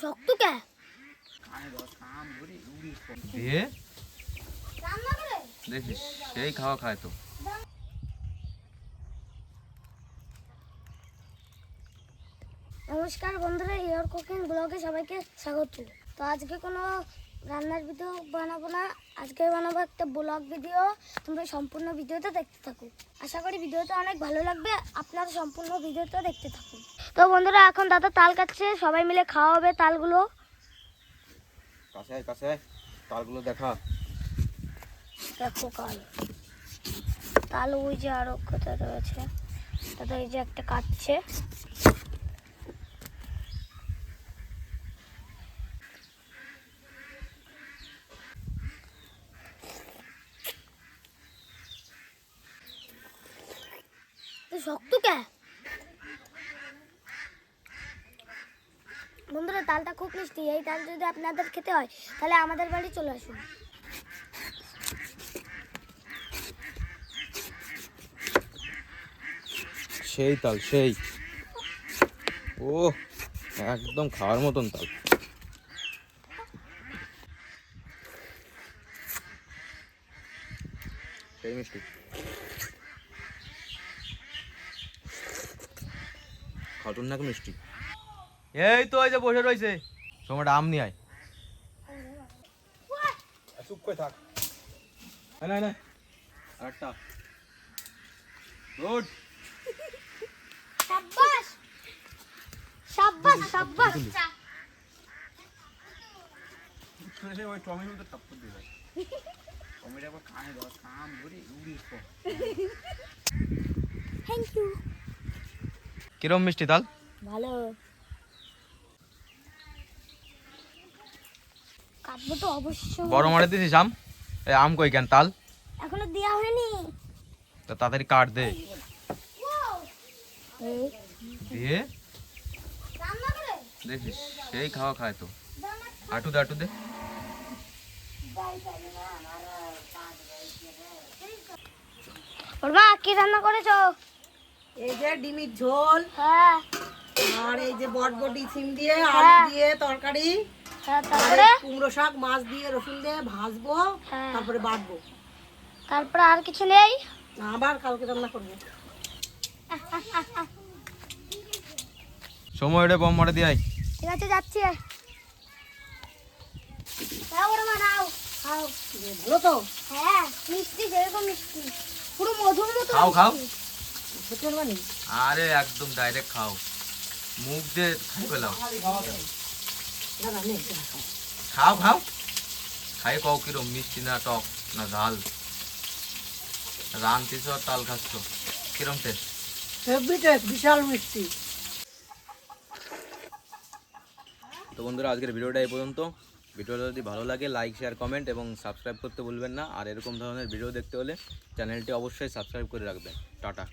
শক্ত কে? দিয়ে দেখিস সেই খাওয়া খায় তো। নমস্কার বন্ধুরা ইয়ার কুকিং ব্লগে সবাইকে স্বাগত। তো আজকে কোনো রান্নার ভিডিও বানাবো না। আজকে বানাবো একটা ব্লগ ভিডিও তোমরা সম্পূর্ণ ভিডিওটা দেখতে থাকো। আশা করি ভিডিওটা অনেক ভালো লাগবে। আপনারা সম্পূর্ণ ভিডিওটা দেখতে থাকুন তো বন্ধুরা এখন দাদা তাল কাটছে। সবাই মিলে খাওয়া হবে তালগুলো। কাছে কাছে। তালগুলো দেখা। দেখো কাল। তাল ওই যে আরও কোথায় রয়েছে? দাদা এই যে একটা কাটছে। শক্ত কে? বন্ধুরা, তালটা খুব মিষ্টি। এই তাল যদি আপনাদের খেতে হয়, তাহলে আমাদের বাড়ি চলে আসুন। সেই তাল, সেই। ও একদম খাওয়ার মতন তাল। সেই মিষ্টি। খাটুন নাকি মিষ্টি? এই তো এই যে বসে রয়েছে। সময়টা আম নিয়ে আয়। চুপ করে থাক। না না আরেকটা। গুড। সাব্বাস। সাব্বাস সাব্বাস। ওই টমেটো তো টপ্পর দিয়ে দেয়। টমেটো আবার কানে দেওয়া ধরে থ্যাংক ইউ কিরম মিষ্টি তাল? ভালো। কাটবো তো অবশ্যই বড় মারে দিছিস আম? এই আম কই কেন তাল? এখনও দেওয়া হয়নি। তো তাড়াতাড়ি কাট দে। এই। দিয়ে? দেখিস সেই খাওয়া খায় তো। আটু দে আটু দে। ওর মা কি রান্না করেছ? এই যে ডিমের ঝোল হ্যাঁ। আর এই যে বটবটি সিম দিয়ে আলু হ্যাঁ। দিয়ে তরকারি হ্যাঁ তারপরে? কুমড়ো শাক মাছ দিয়ে রসুন দিয়ে ভাজবো হ্যাঁ। তারপরে বাটবো। তারপরে আর কিছু নেই? আবার কালকে রান্না করব। সময় ওটা বম মারে দিয়ে ঠিক আছে যাচ্ছি। ভালো তো। হ্যাঁ মিষ্টি যেরকম মিষ্টি। পুরো মধুর মতো খাও খাও। আরে একদম ডাইরেক্ট খাও। মুখ দিয়ে খাই খাও। খাও খাই কও কিরম? মিষ্টি না টক না ঝাল? রানতিস আর তাল খাচ্ছ? কিরম টেস্ট হেভি টেস্ট বিশাল মিষ্টি। তো বন্ধুরা আজকের ভিডিওটা এই পর্যন্ত। ভিডিওটা যদি ভালো লাগে লাইক শেয়ার কমেন্ট এবং সাবস্ক্রাইব করতে ভুলবেন না। আর এরকম ধরনের ভিডিও দেখতে হলে চ্যানেলটি অবশ্যই সাবস্ক্রাইব করে রাখবেন। টাটা।